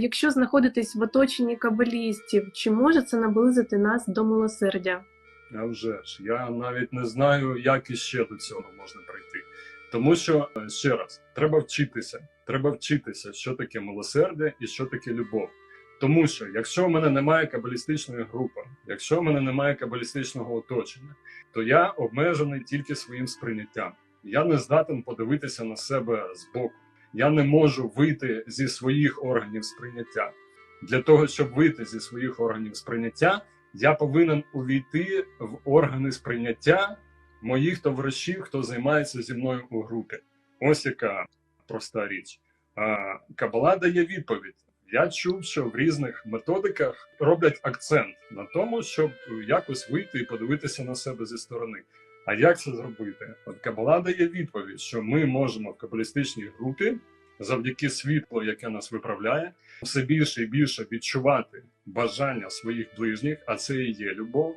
Якщо знаходитесь в оточенні кабалістів, чи може це наблизити нас до милосердя? А вже ж, я навіть не знаю, як іще до цього можна прийти. Тому що е, ще раз, треба вчитися. Треба вчитися, що таке милосердя і що таке любов. Тому що якщо в мене немає кабалістичної групи, якщо в мене немає кабалістичного оточення, то я обмежений тільки своїм сприйняттям. Я не здатен подивитися на себе збоку. Я не можу вийти зі своїх органів сприйняття. Для того, щоб вийти зі своїх органів сприйняття, я повинен увійти в органи сприйняття моїх товаришів, хто займається зі мною у групі. Ось яка проста річ. Кабала дає відповідь. Я чув, що в різних методиках роблять акцент на тому, щоб якось вийти і подивитися на себе зі сторони. А як це зробити? От Кабала дає відповідь, що ми можемо в кабалістичній групі завдяки світлу, яке нас виправляє, все більше і більше відчувати бажання своїх ближніх, а це і є любов,